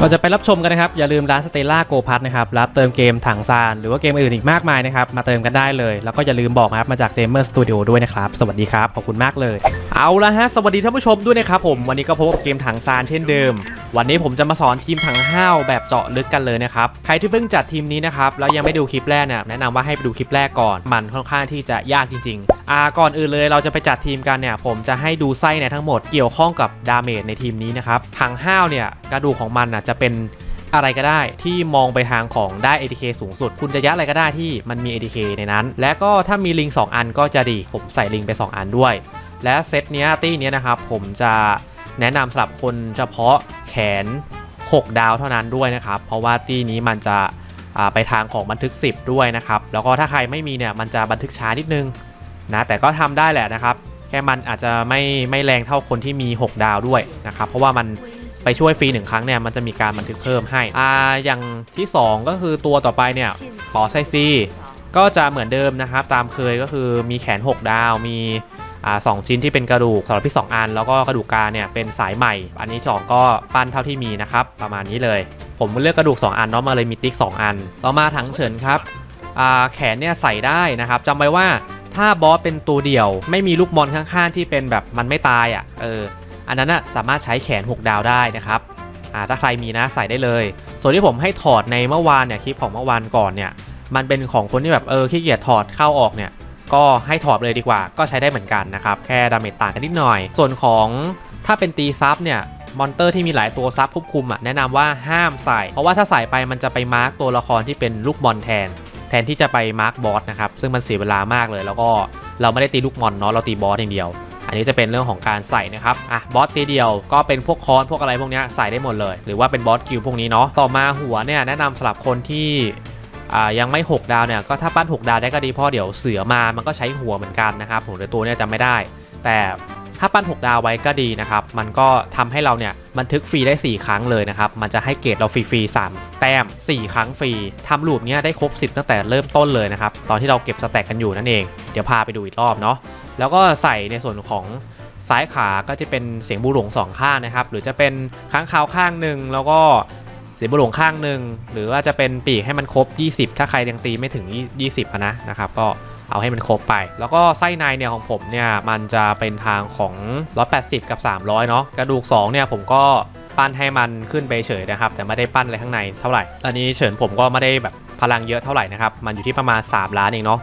ก่อนจะไปรับชมกันนะครับ อย่าลืมร้านสเตล่าโกพัทนะครับรับเติมเกมถังซานหรือว่าเกมอื่นอีกมากมายนะครับ มาเติมกันได้เลย แล้วก็อย่าลืมบอกนะครับ มาจากเจมเมอร์สตูดิโอด้วยนะครับ สวัสดีครับ ขอบคุณมากเลย เอาละฮะ สวัสดีท่านผู้ชมด้วยนะครับผมวันนี้ก็พบกับเกมถังซานเช่นเดิม วันนี้ผมจะมาสอนทีมถังห้าวแบบเจาะลึกกันเลยนะครับใครที่เพิ่งจัดทีมนี้นะครับแล้วยังไม่ดูคลิปแรกเนี่ยแนะนำว่าให้ไปดูคลิปแรกก่อนมันค่อนข้างที่จะยากจริง ๆอ่าก่อนอื่นเลยเราจะไปจัดทีมกันเนี่ยผมจะให้ดูไส้ในทั้งหมดเกี่ยวข้องกับดาเมจในทีมนี้นะครับถังห้าวเนี่ยกระดูกของมันอะจะเป็นอะไรก็ได้ที่มองไปทางของได้ ATK สูงสุด คุณจะยัดอะไรก็ได้ที่มันมี ATK ในนั้น และก็ถ้ามีลิง 2 อันก็จะดี ผมใส่ลิงไป 2 อันด้วย และเซตเนี้ยตี้เนี้ยนะครับผมจะ แนะนำสำหรับคนเฉพาะแขน 6 ดาวเท่านั้นด้วยนะครับ เพราะว่าตีนี้มันจะไปทางของบันทึก 10 ด้วยนะครับ แล้วก็ถ้าใครไม่มีเนี่ยมันจะบันทึกช้านิดนึงนะแต่ก็ทำได้แหละนะครับ แค่มันอาจจะไม่ไม่แรงเท่าคนที่มี 6 ดาวด้วยนะครับ เพราะว่ามันไปช่วยฟรีหนึ่งครั้งเนี่ยมันจะมีการบันทึกเพิ่มให้อ่าอย่างที่ 2 ก็คือตัวต่อไปเนี่ยปอไซซีก็จะเหมือนเดิมนะครับ ตามเคยก็คือมีแขน 6 ดาวมี สองชิ้นที่เป็นกระดูกสำหรับพี่2อัน แล้วก็กระดูกกาเนี่ยเป็นสายใหม่ อันนี้สองก็ปั้นเท่าที่มีนะครับ ประมาณนี้เลย ผมเลือกกระดูก 2 อันเนาะมาเลยมีติ๊ก 2 อัน ต่อมาถังเฉินครับแขนเนี่ยใส่ได้นะครับจำไว้ว่าถ้าบอสเป็นตัวเดี่ยว ไม่มีลูกมอนข้างๆที่เป็นแบบมันไม่ตายอะเอออันนั้นนะสามารถใช้แขน 6 ดาวได้นะครับถ้าใครมีนะใส่ได้เลย ส่วนที่ผมให้ถอดในเมื่อวานเนี่ยคลิปของเมื่อวานก่อนเนี่ยมันเป็นของคนที่แบบเออขี้เกียจถอดเข้าออกเนี่ย ก็ให้ถอดเลยดีกว่า ก็ใช้ได้เหมือนกันนะครับ แค่ดาเมจต่างกันนิดหน่อย ส่วนของถ้าเป็นตีซับเนี่ยมอนเตอร์ที่มีหลายตัวซับควบคุมอะแนะนำว่าห้ามใส่ เพราะว่าถ้าใส่ไปมันจะไปมาร์กตัวละครที่เป็นลูกบอลแทน แทนที่จะไปมาร์กบอสนะครับ ซึ่งมันเสียเวลามากเลย แล้วก็เราไม่ได้ตีลูกมอนเนาะเราตีบอสอย่างเดียว อันนี้จะเป็นเรื่องของการใส่นะครับอะบอสตีเดียวก็เป็นพวกคอนพวกอะไรพวกนี้ใส่ได้หมดเลย หรือว่าเป็นบอสคิวพวกนี้เนาะต่อมาหัวเนี่ยแนะนำสำหรับคนที่ ยังไม่ 6 ดาวเนี่ยก็ถ้าปั้น 6 ดาวได้ก็ดีเพราะเดี๋ยวเสือมามันก็ใช้หัวเหมือนกันนะครับผมในตัวเนี่ยจำไม่ได้ แต่ถ้าปั้น 6 ดาวไว้ก็ดีนะครับ มันก็ทำให้เราเนี่ยบันทึกฟรีได้ 4 ครั้งเลยนะครับ มันจะให้เกรดเราฟรีๆ3แต้ม 4 ครั้งฟรีทำลูปเนี้ยได้ครบ 10 ตั้งแต่เริ่มต้นเลยนะครับ ตอนที่เราเก็บสแต็กกันอยู่นั่นเอง เดี๋ยวพาไปดูอีกรอบเนาะ แล้วก็ใส่ในส่วนของซ้ายขาก็จะเป็นเสียงบูหลงสองข้างนะครับ หรือจะเป็นค้างคาวข้างหนึ่งแล้วก็ เสียบูหลงข้างหนึ่งหรือว่าจะเป็นปีกให้มันครบ 20 ถ้าใครยังตีไม่ถึง 20นะนะครับก็เอาให้มันครบไป แล้วก็ไส้ในเนี่ยของผมเนี่ยมันจะเป็นทางของ 180 กับ 300 เนาะกระดูก 2 เนี่ยผมก็ปั้นให้มันขึ้นไปเฉยนะครับ แต่ไม่ได้ปั้นอะไรข้างในเท่าไหร่อันนี้เฉินผมก็ไม่ได้แบบพลังเยอะเท่าไหร่นะครับ มันอยู่ที่ประมาณ 3 ล้านเองเนาะ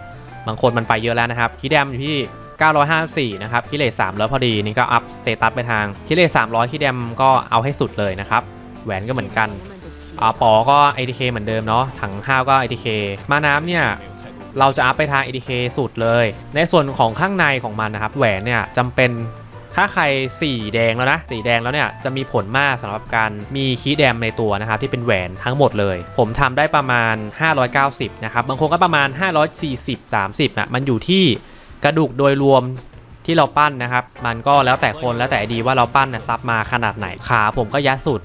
บางคนมันไปเยอะแล้วนะครับคีย์แดมอยู่ที่ 954 นะครับคิเลส3แล้วพอดีนี่ก็อัพสเตตัสไปทางคิเลส300คีย์แดมก็เอาให้สุดเลยนะครับแหวนก็เหมือนกัน อ่าปอก็ ATK เหมือนเดิมเนาะถังห้าวก็ ATK มาน้ำเนี่ยเราจะอัพไปทาง ATK สุดเลย ในส่วนของข้างในของมันนะครับแหวนเนี่ยจำเป็นถ้าใครสีแดงแล้วนะสีแดงแล้วเนี่ยจะมีผลมากสำหรับการมีคีย์แดมในตัวนะครับที่เป็นแหวนทั้งหมดเลย ผมทำได้ประมาณ 590 นะครับ บางคนก็ประมาณ 540 30อะมันอยู่ที่กระดูกโดยรวมที่เราปั้นนะครับ มันก็แล้วแต่คนแล้วแต่ดีว่าเราปั้นนะซับมาขนาดไหนขาผมก็ยัดสุด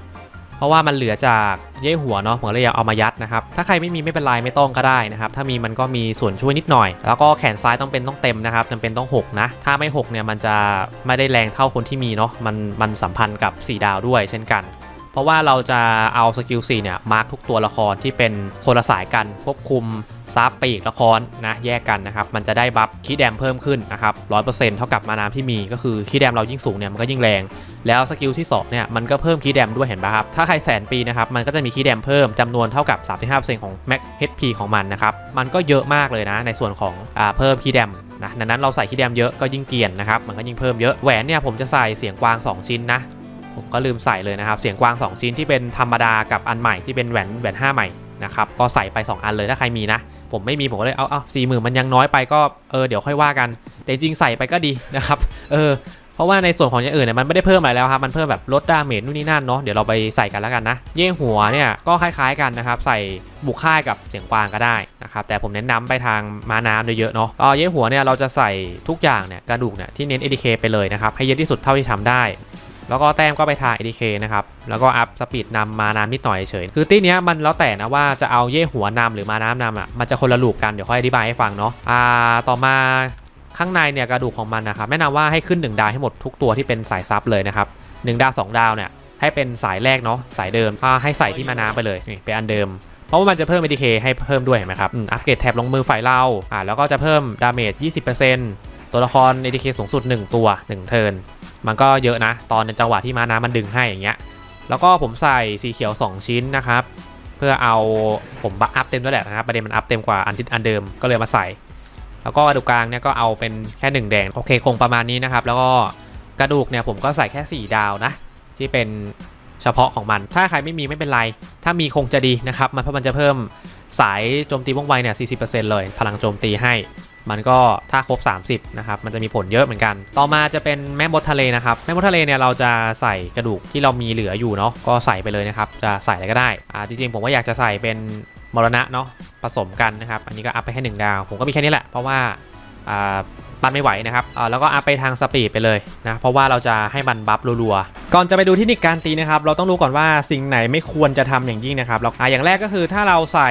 เพราะว่ามันเหลือจากเย่หัวเนาะผมเลยอยากเอามายัดนะครับ ถ้าใครไม่มีไม่เป็นไรไม่ต้องก็ได้นะครับ ถ้ามีมันก็มีส่วนช่วยนิดหน่อย แล้วก็แขนซ้ายต้องเป็นต้องเต็มนะครับจำเป็นต้อง 6 นะ ถ้าไม่ 6 เนี่ยมันจะไม่ได้แรงเท่าคนที่มีเนาะมันมันสัมพันธ์กับ 4 ดาวด้วยเช่นกัน ราะว่าเราจะเอาสกิล4เนี่ยมาร์กทุกตัวละครที่เป็นคนละสายกันควบคุมซับปีกละครนะแยกกันนะครับ มันจะได้บัฟคีแดมเพิ่มขึ้นนะครับร้อยเปอร์เซ็นต์เท่ากับมาน้ำที่มีก็คือคีแดมเรายิ่งสูงเนี่ยมันก็ยิ่งแรง แล้วสกิลที่2เนี่ยมันก็เพิ่มคีย์แดมด้วยเห็นปะครับ ถ้าใครแสนปีนะครับมันก็จะมีคีย์แดมเพิ่มจำนวนเท่ากับ35%ของ Max HP ของมันนะครับ มันก็เยอะมากเลยนะในส่วนของอ่าเพิ่มคีย์แดมนะดังนั้นเราใส่คีย์แดมเยอะก็ยิ่งเกรียนนะครับมันก็ยิ่งเพิ่มเยอะแหวนเนี่ยผมจะใส่เสียงกวาง 2 ชิ้นนะ ผมก็ลืมใส่เลยนะครับ เสียงกวาง 2 ชิ้นที่เป็นธรรมดากับอันใหม่ที่เป็นแหวนแหวน5ใหม่นะครับก็ใส่ไป 2 อันเลยถ้าใครมีนะ ผมไม่มีผมก็เลยเอาเอาสี่หมื่นมันยังน้อยไปก็เออเดี๋ยวค่อยว่ากัน แต่จริงใส่ไปก็ดีนะครับเออเพราะว่าในส่วนของอย่างอื่นเนี่ยมันไม่ได้เพิ่มอะไรแล้วครับมันเพิ่มแบบลดดาเมจนู่นนี่นั่นเนาะเดี๋ยวเราไปใส่กันแล้วกันนะ เย่หัวเนี่ยก็คล้ายๆกันนะครับใส่บุกค่ายกับเสียงกวางก็ได้นะครับแต่ผมเน้นนำไปทางม้าน้ำเยอะๆเนาะก็เย่หัวเนี่ยเราจะใส่ทุกอย่างเนี่ยกระดูกเนี่ยที่เน้น ADK ไปเลยนะครับให้เยอะที่สุดเท่าที่ทำได้ แล้วก็แต้มก็ไปทาง ADK นะครับ แล้วก็อัพสปีดนำมาน้ำนิดหน่อยเฉย คือตี้เนี้ยมันแล้วแต่นะว่าจะเอาเย่หัวนำหรือมาน้ำนำอะ มันจะคนละลูกกัน เดี๋ยวค่อยอธิบายให้ฟังเนาะ อ่า ต่อมาข้างในเนี่ยกระดูกของมันนะครับแนะนำว่าให้ขึ้น 1 ดาวให้หมดทุกตัวที่เป็นสายซับเลยนะครับ1ดาว 2 ดาวเนี่ยให้เป็นสายแรกเนาะสายเดิมก็ให้ใส่ที่มาน้ำไปเลยนี่เป็นอันเดิมเพราะว่ามันจะเพิ่ม ADK ให้เพิ่มด้วยเห็นไหมครับอัปเกรดแท็บลงมือฝ่ายเราอ่าแล้วก็จะเพิ่มดาเมจ 20%ตัวละคร ADK สูงสุด 1 ตัว 1 เทิร์น มันก็เยอะนะ ตอนในจังหวะที่มาน้ำมันดึงให้อย่างเงี้ย แล้วก็ผมใส่สีเขียว 2 ชิ้นนะครับ เพื่อเอาผมบัฟอัพเต็มด้วยแหละนะครับประเด็นมันอัพเต็มกว่าอันที่อันเดิมก็เลยมาใส่ แล้วก็กระดูกกลางเนี่ยก็เอาเป็นแค่ 1 แดงโอเคคงประมาณนี้นะครับ แล้วก็กระดูกเนี่ยผมก็ใส่แค่ 4 ดาวนะ ที่เป็นเฉพาะของมัน ถ้าใครไม่มีไม่เป็นไร ถ้ามีคงจะดีนะครับมันเพราะมันจะเพิ่มสายโจมตีว่องไวเนี่ย 40%เลย พลังโจมตีให้ มันก็ถ้าครบ 30นะครับมันจะมีผลเยอะเหมือนกัน ต่อมาจะเป็นแม่มดทะเลนะครับแม่มดทะเลเนี่ยเราจะใส่กระดูกที่เรามีเหลืออยู่เนาะก็ใส่ไปเลยนะครับจะใส่อะไรก็ได้อ่าจริงๆผมก็อยากจะใส่เป็นมรณะเนาะผสมกันนะครับ อันนี้ก็อัพไปแค่หนึ่งดาว ผมก็มีแค่นี้แหละ เพราะว่า ปั้นไม่ไหวนะครับอ่าแล้วก็อัพไปทางสปีดไปเลยนะ เพราะว่าเราจะให้มันบัฟรัวๆ ก่อนจะไปดูเที่นิคการตีนะครับ เราต้องรู้ก่อนว่าสิ่งไหนไม่ควรจะทำอย่างยิ่งนะครับเราออย่างแรกก็คือถ้าเราใส่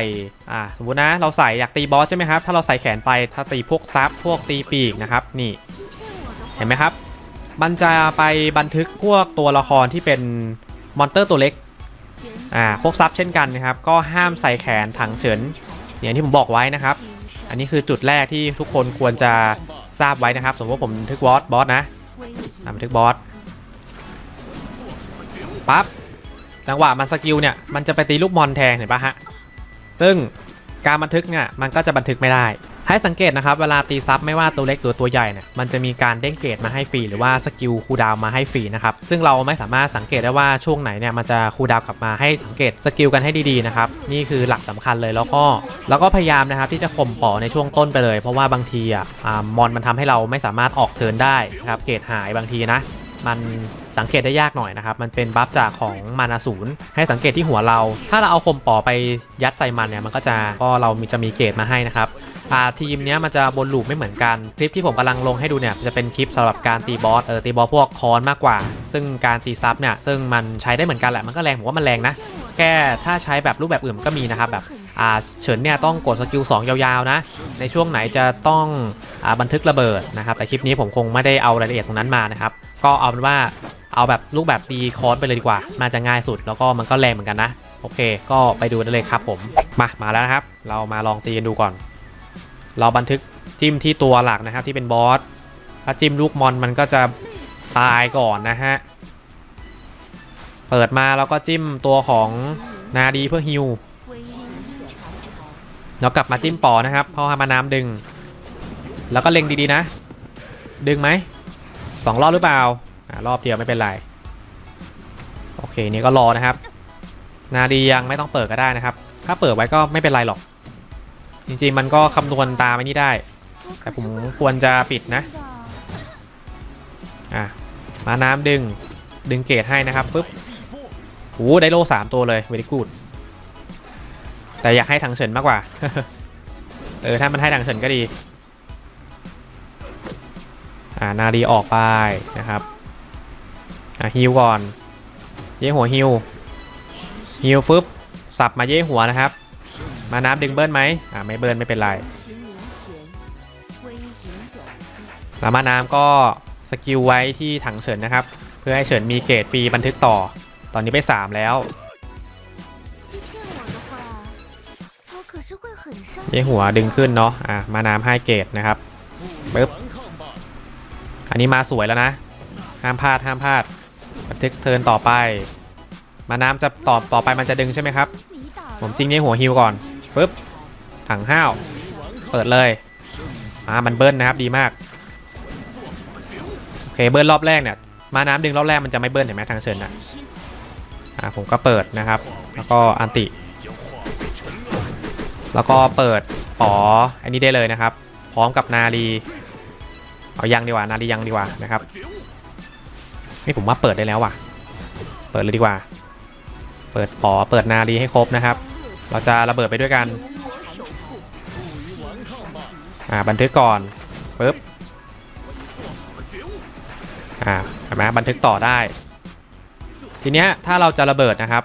สมมุตินะเราใส่อยากตีบอสใช่ไหมครับ ถ้าเราใส่แขนไป ถ้าตีพวกซับพวกตีปีกนะครับ นี่ เห็นไหมครับ มันจะไปบันทึกพวกตัวละครที่เป็นมอนเตอร์ตัวเล็ก อ่า พวกซับเช่นกันนะครับ ก็ห้ามใส่แขนถังเฉินอย่างที่ผมบอกไว้นะครับ อันนี้คือจุดแรกที่ทุกคนควรจะทราบไว้นะครับ สมมติว่าผมทึกบอสบอสนะทำบันทึกบอสปั๊บจังหวะมันสกิลเนี่ยมันจะไปตีลูกมอนแทนเห็นปะฮะซึ่งการบันทึกเนี่ยมันก็จะบันทึกไม่ได้ ให้สังเกตนะครับเวลาตีซับไม่ว่าตัวเล็กหรือตัวใหญ่เนี่ยมันจะมีการเด้งเกรดมาให้ฟรีหรือว่าสกิลคูดาวมาให้ฟรีนะครับซึ่งเราไม่สามารถสังเกตได้ว่าช่วงไหนเนี่ยมันจะคูดาวกลับมาให้สังเกตสกิลกันให้ดีๆนะครับนี่คือหลักสำคัญเลยแล้วก็แล้วก็พยายามนะครับที่จะข่มปอในช่วงต้นไปเลย เพราะว่าบางทีอะมอนมันทำให้เราไม่สามารถออกเทิร์นได้นะครับเกรดหายบางทีนะ มันสังเกตได้ยากหน่อยนะครับ มันเป็นบัฟจากของมานาศูนย์ให้สังเกตที่หัวเรา ถ้าเราเอาคมปอไปยัดใส่มันเนี่ย มันก็จะ ก็เรามีจะมีเกรดมาให้นะครับ อ่าทีมเนี้ยมันจะบนลูปไม่เหมือนกันคลิปที่ผมกำลังลงให้ดูเนี่ยจะเป็นคลิปสำหรับการตีบอสเออตีบอสพวกคอนมากกว่า ซึ่งการตีซับเนี่ยซึ่งมันใช้ได้เหมือนกันแหละมันก็แรงผมว่ามันแรงนะแค่ถ้าใช้แบบรูปแบบอื่นก็มีนะครับแบบอ่าเฉินเนี่ยต้องกดสกิล2ยาวๆนะในช่วงไหนจะต้องอาบันทึกระเบิดนะครับแต่คลิปนี้ผมคงไม่ได้เอารายละเอียดตรงนั้นมานะครับก็เอาเป็นว่าเอาแบบรูปแบบตีคอร์สไปเลยดีกว่าน่าจะง่ายสุดแล้วก็มันก็แรงเหมือนกันนะโอเค ก็ไปดูได้เลยครับผมมามาแล้วนะครับ เรามาลองตีกันดูก่อน เราบันทึกจิ้มที่ตัวหลักนะครับที่เป็นบอส ถ้าจิ้มลูกมอนมันก็จะตายก่อนนะฮะ เปิดมาแล้วก็จิ้มตัวของนาดีเพื่อฮิวแล้วกลับมาจิ้มปอนะครับพราะให้มาน้ำดึง แล้วก็เล็งดีๆนะ ดึงไหมสองรอบหรือเปล่าอ่ารอบเดียวไม่เป็นไร โอเคนี่ก็รอนะครับ นาดียังไม่ต้องเปิดก็ได้นะครับ ถ้าเปิดไว้ก็ไม่เป็นไรหรอก จริงๆมันก็คำนวณตามไอ้นี่ได้ แต่ผมควรจะปิดนะ อะ มาน้ำดึง ดึงเกรดให้นะครับปุ๊บโอ้ได้โล่สามตัวเลยเว y กูดแต่อยากให้ถังเฉินมากกว่า เออ ถ้ามันให้ถังเฉินก็ดี อ่า นาดีออกไปนะครับ อะฮิวก่อน เย่หัวฮิวฮิวฟึบสับมาเย่หัวนะครับ มาน้ำดึงเบิ้ลไหมอ่าไม่เบิ้ลไม่เป็นไรแล้วมาน้ำก็สกิลไว้ที่ถังเฉินนะครับ เพื่อให้เฉินมีเกรดฟรีบันทึกต่อ ตอนนี้ไป 3 แล้วเย่หัวดึงขึ้นเนาะอะมาน้ำให้เกรดนะครับปึ๊บอันนี้มาสวยแล้วนะ ห้ามพลาดห้ามพลาดบันทึกเทินต่อไป มาน้ำจะต่อต่อไปมันจะดึงใช่ไหมครับ ผมจริงเย่หัวฮิวก่อน ปึ๊บถังห้าว เปิดเลย อ่า มันเบิ้ลนะครับ ดีมาก โอเค เบิ้ลรอบแรกเนี่ย มาน้ำดึงรอบแรกมันจะไม่เบิ้ลเห็นไหมทางเชิญนะอ่า ผมก็เปิดนะครับ แล้วก็อันติ แล้วก็เปิดป๋ออันนี้ได้เลยนะครับ พร้อมกับนาลีเอายังดีกว่า นาลียังดีกว่านะครับ นี่ผมว่าเปิดได้แล้วว่ะ เปิดเลยดีกว่า เปิดป๋อเปิดนาลีให้ครบนะครับ เราจะระเบิดไปด้วยกัน อ่าบันทึกก่อนปึ๊บ อ่าเห็นไหมบันทึกต่อได้ ทีเนี้ยถ้าเราจะระเบิดนะครับ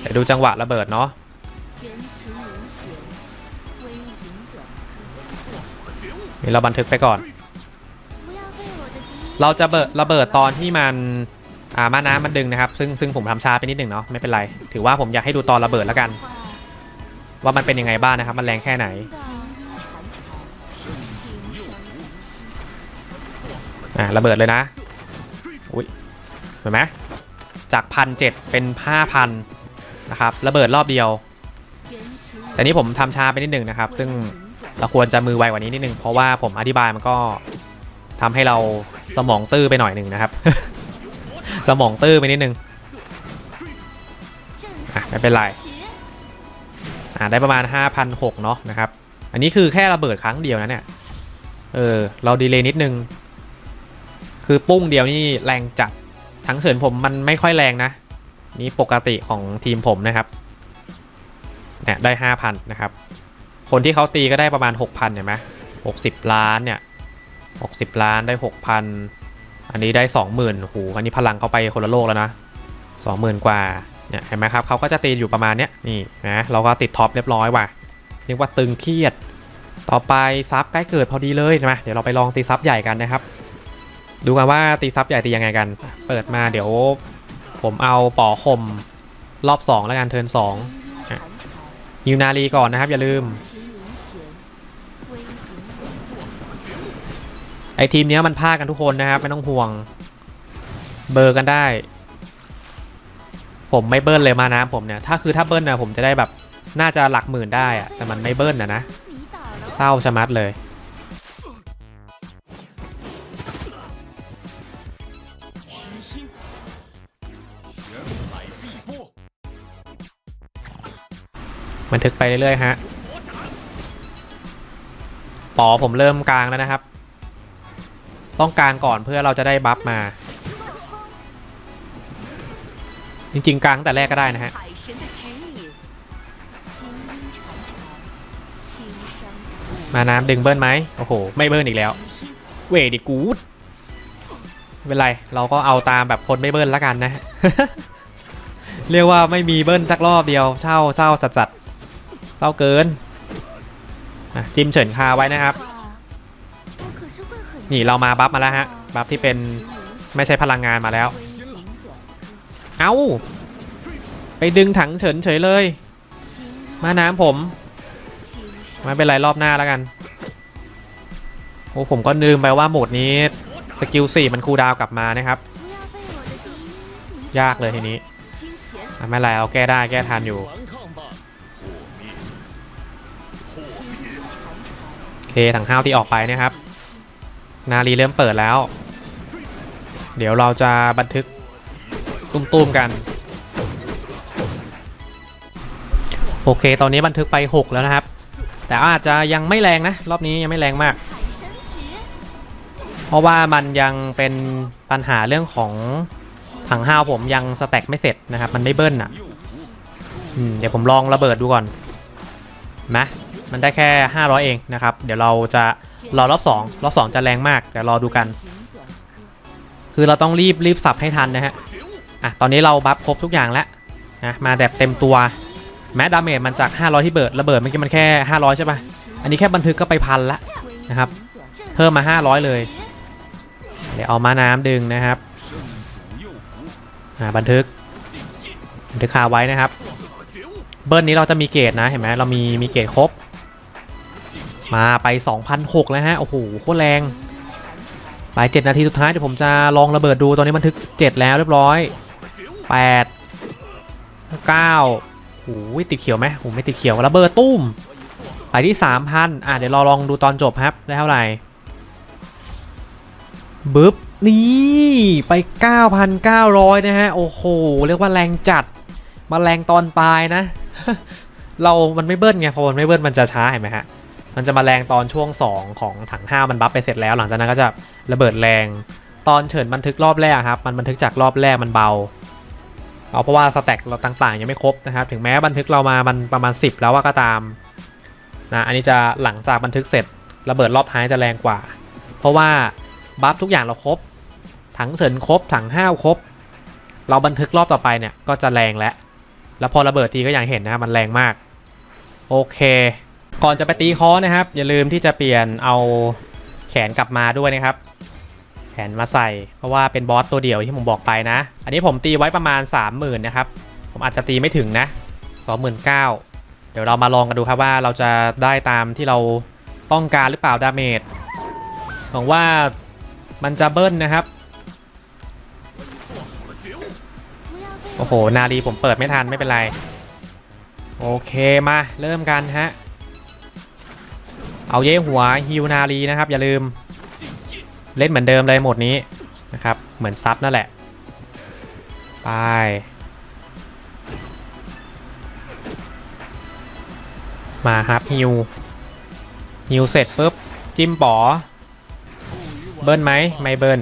เดี๋ยวดูจังหวะระเบิดเนาะมีเราบันทึกไปก่อน เราจะเบิดระเบิดตอนที่มัน อ่ามาน้ำมันดึงนะครับ ซึ่งซึ่งผมทำช้าไปนิดหนึ่งเนาะไม่เป็นไร ถือว่าผมอยากให้ดูตอนระเบิดแล้วกัน ว่ามันเป็นยังไงบ้างนะครับ มันแรงแค่ไหน อ่าระเบิดเลยนะ อุ้ยเห็นไหมจากพันเจ็ดเป็นห้าพันนะครับระเบิดรอบเดียว แต่นี่ผมทำช้าไปนิดหนึ่งนะครับ ซึ่งเราควรจะมือไวกว่านี้นิดนึงเพราะว่าผมอธิบายมันก็ทำให้เราสมองตื้อไปหน่อยหนึ่งนะครับ สมองตื้อไปนิดนึงอะไม่เป็นไรอ่าได้ประมาณ5,600เนาะนะครับ อันนี้คือแค่ระเบิดครั้งเดียวนะเนี่ย เออ เราดีเลย์นิดนึง คือปุ้งเดียวนี่แรงจัด ทั้งเฉินผมมันไม่ค่อยแรงนะ นี่ปกติของทีมผมนะครับ เนี่ยได้ 5,000 นะครับ คนที่เขาตีก็ได้ประมาณ 6,000เห็นไหม60 ล้านเนี่ย 60 ล้านได้ 6,000 อันนี้ได้ 20,000โอ้โหอันนี้พลังเขาไปคนละโลกแล้วนะ20,000 กว่าเนี่ยเห็นไหมครับเขาก็จะตีอยู่ประมาณเนี้ยนี่นะเราก็ติดท็อปเรียบร้อยว่ะเรียกว่าตึงเครียด ต่อไปซับใกล้เกิดพอดีเลยใช่ไหมเดี๋ยวเราไปลองตีซับใหญ่กันนะครับ ดูกันว่าตีซับใหญ่ตียังไงกัน เปิดมาเดี๋ยว ผมเอาปอคมรอบ 2 แล้วกันเทิร์น2ฮิวนารีก่อนนะครับ อย่าลืม ไอทีมเนี้ยมันพาดกันทุกคนนะครับ ไม่ต้องห่วง เบอร์กันได้ ผมไม่เบิ้ลเลยมานะผมเนี่ย ถ้าคือถ้าเบิ้ลนะผมจะได้แบบน่าจะหลักหมื่นได้อะแต่มันไม่เบิ้ลนะนะเศร้าชะมัดเลยบันทึกไปเรื่อยๆฮะ ปอผมเริ่มกลางแล้วนะครับ ต้องกลางก่อนเพื่อเราจะได้บัฟมา จริงๆกลางแต่แรกก็ได้นะฮะมาน้ำดึงเบิ้ลไหมโอ้โห ไม่เบิ้ลอีกแล้ว เวดิกูดไม่เป็นไรเราก็เอาตามแบบคนไม่เบิ้ลละกันนะ เรียกว่าไม่มีเบิ้ลสักรอบเดียวเช่าเช่าสัดสัดเศร้าเกินจิ้มเฉินคาไว้นะครับ นี่เรามาบัฟมาแล้วฮะ บัฟที่เป็นไม่ใช่พลังงานมาแล้ว เอา้า ไปดึงถังเฉินเฉยเลย มาน้ำผมไม่เป็นไรรอบหน้าแล้วกัน โอ้ผมก็ลืมไปว่าโหมดนี้ สกิลสี่มันคูดาวกลับมานะครับ ยากเลยทีนี้ ไม่เป็นไรเอาแก้ได้แก้ทันอยู่โอเคถังห้าวที่ออกไปนะครับ นารีเริ่มเปิดแล้ว เดี๋ยวเราจะบันทึกตุ้มๆกัน โอเค ตอนนี้บันทึกไป 6 แล้วนะครับ แต่อาจจะยังไม่แรงนะ รอบนี้ยังไม่แรงมาก เพราะว่ามันยังเป็นปัญหาเรื่องของถังห้าวผมยังสแต็กไม่เสร็จนะครับ มันไม่เบิ้ลอะเดี๋ยวผมลองระเบิดดูก่อนนะ มันได้แค่ 500 เองนะครับ เดี๋ยวเราจะรอรอบ 2 รอบ 2 จะแรงมากเดี๋ยวรอดูกัน คือเราต้องรีบรีบสับให้ทันนะฮะอะตอนนี้เราบัฟครบทุกอย่างแล้วนะมาแบบเต็มตัวแม้ดาเมจมันจาก 500 ที่เบิดระเบิดเมื่อกี้มันแค่ 500 ใช่ปะอันนี้แค่บันทึกก็ไปพันละนะครับ เพิ่มมา 500 เลย เดี๋ยวเอามาน้ำดึงนะครับ，อ่าบันทึกบันทึกคาไว้นะครับ เบิร์นนี้เราจะมีเกรดนะเห็นไหมเรามีมีเกรดครบ มาไป 2,006 แล้วฮะ โอ้โหโคตรแรง ไป 7 นาทีสุดท้ายเดี๋ยวผมจะลองระเบิดดูตอนนี้บันทึก 7 แล้วเรียบร้อย 8 9โอ้โหติดเขียวไหมโอ้ไม่ติดเขียวระเบิดตุ้ม ไปที่ 3,000 อะเดี๋ยวเราลองดูตอนจบครับ ได้เท่าไหร่บึ๊บนี่ไป 9,900 นะฮะ โอ้โห เรียกว่าแรงจัด มาแรงตอนปลายนะ เรามันไม่เบิ้ลไงพอมันไม่เบิ้ลมันจะช้าเห็นไหมฮะ มันจะมาแรงตอนช่วง 2 ของถังห้ามันบัฟไปเสร็จแล้ว หลังจากนั้นก็จะระเบิดแรง ตอนเฉินบันทึกรอบแรกครับ มันบันทึกจากรอบแรกมันเบาเอาเพราะว่าสแต็กเราต่างๆ ยังไม่ครบนะครับ ถึงแม้บันทึกเรามามันประมาณ 10 แล้วว่าก็ตามนะอันนี้จะหลังจากบันทึกเสร็จ ระเบิดรอบท้ายจะแรงกว่า เพราะว่าบัฟทุกอย่างเราครบถังเฉินครบถังห้าวครบ เราบันทึกรอบต่อไปเนี่ยก็จะแรงแล้วแล้วพอระเบิดทีก็อย่างเห็นนะครับมันแรงมาก โอเค ก่อนจะไปตีคอนะครับ อย่าลืมที่จะเปลี่ยนเอาแขนกลับมาด้วยนะครับ แขนมาใส่ เพราะว่าเป็นบอสตัวเดียวที่ผมบอกไปนะ อันนี้ผมตีไว้ประมาณ 30,000นะครับ ผมอาจจะตีไม่ถึงนะ29,000เดี๋ยวเรามาลองกันดูครับว่าเราจะได้ตามที่เราต้องการหรือเปล่าดาเมจหวังว่ามันจะเบิ้ลนะครับ โอ้โห นาลีผมเปิดไม่ทันไม่เป็นไร โอเคมาเริ่มกันฮะ เอาเย่หัวฮิวนาลีนะครับ อย่าลืมเล่นเหมือนเดิมเลยหมดนี้นะครับ เหมือนซับนั่นแหละ ไป มาครับฮิวฮิวเสร็จปุ๊บ จิ้มป๋อ เบิ้ลไหมไม่เบิ้ล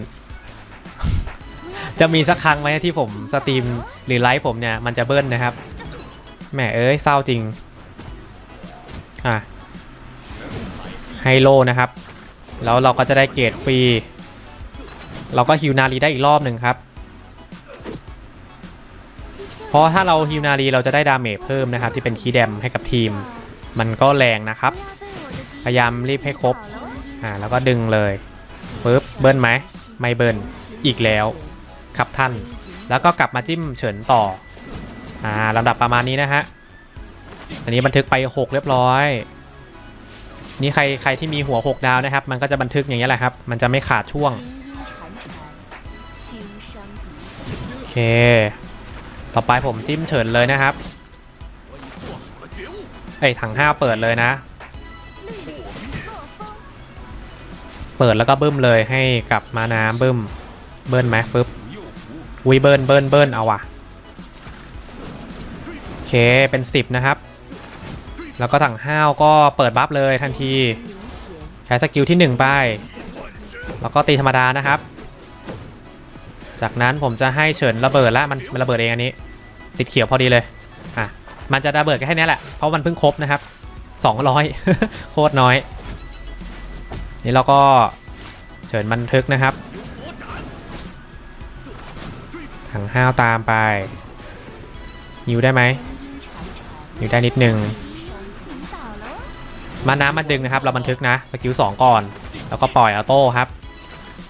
จะมีสักครั้งไหมที่ผมสตรีมหรือไลฟ์ผมเนี่ย มันจะเบิ้ลนะครับแหมเอ้ยเศร้าจริง อะ ไฮโลนะครับ แล้วเราก็จะได้เกรดฟรี เราก็ฮิวนารีได้อีกรอบหนึ่งครับ เพราะถ้าเราฮิวนารีเราจะได้ดาเมจเพิ่มนะครับ ที่เป็นคีย์แดมให้กับทีม มันก็แรงนะครับ พยายามรีบให้ครบ อ่าแล้วก็ดึงเลยปึ๊บเบิ้ลไหมไม่เบิ้ลอีกแล้วครับท่าน แล้วก็กลับมาจิ้มเฉินต่อ อ่าลำดับประมาณนี้นะฮะ อันนี้บันทึกไป 6 เรียบร้อย นี่ใครใครที่มีหัว 6 ดาวนะครับ มันก็จะบันทึกอย่างนี้แหละครับ มันจะไม่ขาดช่วงโอเค ต่อไปผมจิ้มเฉินเลยนะครับไอถังห้าเปิดเลยนะ เปิดแล้วก็บึ้มเลยให้กลับมาน้ำบึ้มเบิ้ลไหมปึ๊บวิเบิ้ลเบิ้ลเบิ้ลเอาว่ะโอเคเป็น 10 นะครับ แล้วก็ถังห้าวก็เปิดบัฟเลยทันที ใช้สกิลที่ 1 ไป แล้วก็ตีธรรมดานะครับ จากนั้นผมจะให้เฉินระเบิดละมันมันระเบิดเองอันนี้ ติดเขียวพอดีเลยอะมันจะระเบิดแค่แนี้แหละ เพราะมันเพิ่งครบนะครับ 200 โคตรน้อย นี่เราก็เฉินบันทึกนะครับถังห้าวตามไปยิวได้ไหมยิวได้นิดหนึ่ง มาน้ำมาดึงนะครับ เราบันทึกนะสกิล2ก่อน แล้วก็ปล่อยออโต้ครับ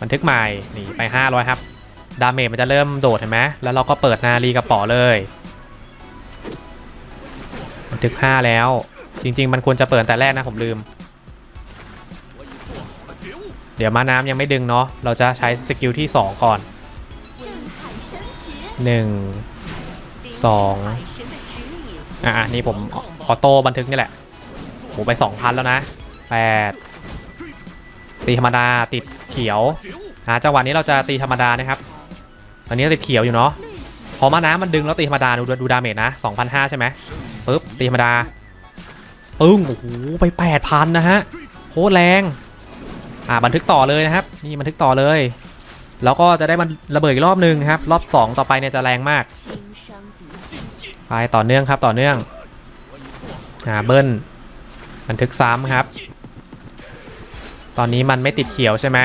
บันทึกใหม่นี่ไป 500 ครับ ดาเมจมันจะเริ่มโดดเห็นไหมแล้วเราก็เปิดนาลีกระป๋อเลย บันทึก 5 แล้ว จริง ๆ มันควรจะเปิดแต่แรกนะผมลืม เดี๋ยวมาน้ำยังไม่ดึงเนาะเราจะใช้สกิลที่ 2 ก่อน 1 2อะนี่ผมออโต้บันทึกนี่แหละ โหไป 2,000 แล้วนะ 8 ตีธรรมดาติดเขียวหาจังหวะนี้เราจะตีธรรมดานะครับอันนี้ติดเขียวอยู่เนาะพอมาน้ำมันดึงแล้วตีธรรมดาดูดูดาเมจนะ2,500 ใช่ไหมปึ๊บตีธรรมดาปึ้งโอ้โหไป 8,000 นะฮะโคตรแรงอ่าบันทึกต่อเลยนะครับ นี่บันทึกต่อเลย แล้วก็จะได้มันระเบิดอีกรอบหนึ่งครับ รอบ 2 ต่อไปเนี่ยจะแรงมากไปต่อเนื่องครับต่อเนื่องอ่าเบิ้ล บันทึกซ้ำครับ ตอนนี้มันไม่ติดเขียวใช่ไหม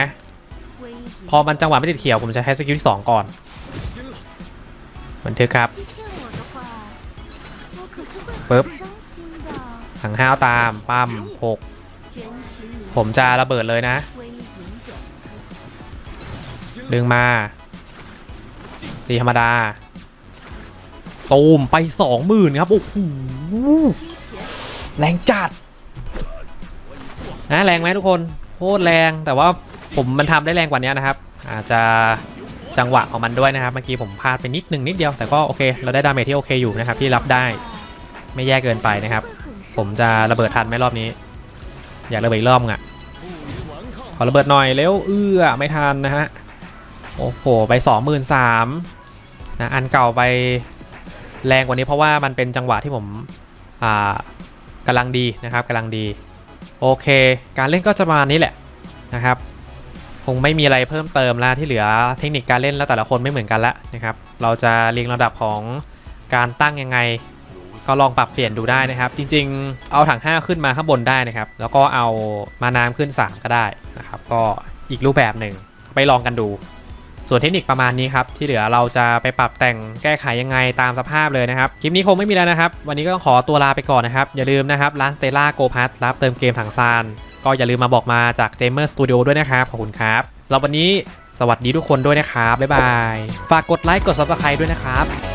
พอมันจังหวะไม่ติดเขียวผมจะใช้สกิลที่ 2 ก่อน บันทึกครับปึ๊บถังห้าวตามปั๊มหกผมจะระเบิดเลยนะ ดึงมา ตีธรรมดา ตูมไปสองหมื่นครับ โอ้โหแรงจัด นะแรงไหมทุกคนโคตรแรงแต่ว่าผมมันทำได้แรงกว่านี้นะครับ อาจจะจังหวะของมันด้วยนะครับ เมื่อกี้ผมพลาดไปนิดนึงนิดเดียวแต่ก็โอเค เราได้ดาเมจที่โอเคอยู่นะครับ ที่รับได้ไม่แย่เกินไปนะครับ ผมจะระเบิดทันไหมรอบนี้ อยากระเบิดอีกรอบอะขอระเบิดหน่อยเร็วเอื้อไม่ทันนะฮะโอ้โหไป 23,000นะอันเก่าไปแรงกว่านี้เพราะว่ามันเป็นจังหวะที่ผมอ่ากำลังดีนะครับกำลังดี โอเค การเล่นก็จะประมาณนี้แหละนะครับ คงไม่มีอะไรเพิ่มเติมแล้วที่เหลือเทคนิคการเล่นแล้วแต่ละคนไม่เหมือนกันละนะครับ เราจะเรียงระดับของการตั้งยังไง ก็ลองปรับเปลี่ยนดูได้นะครับ จริง ๆ เอาถัง 5 ขึ้นมาข้างบนได้นะครับ แล้วก็เอามาน้ำขึ้น 3 ก็ได้นะครับ ก็อีกรูปแบบหนึ่งไปลองกันดู ส่วนเทคนิคประมาณนี้ครับ ที่เหลือเราจะไปปรับแต่งแก้ไขยังไงตามสภาพเลยนะครับ คลิปนี้คงไม่มีแล้วนะครับ วันนี้ก็ต้องขอตัวลาไปก่อนนะครับ อย่าลืมนะครับร้านสเตล่าโกพัสรับเติมเกมถังซานก็อย่าลืมมาบอกมาจาก Gamer Studio ด้วยนะครับ ขอบคุณครับสำหรับวันนี้สวัสดีทุกคนด้วยนะครับ บ๊ายบาย ฝากกดไลค์กด subscribe ด้วยนะครับ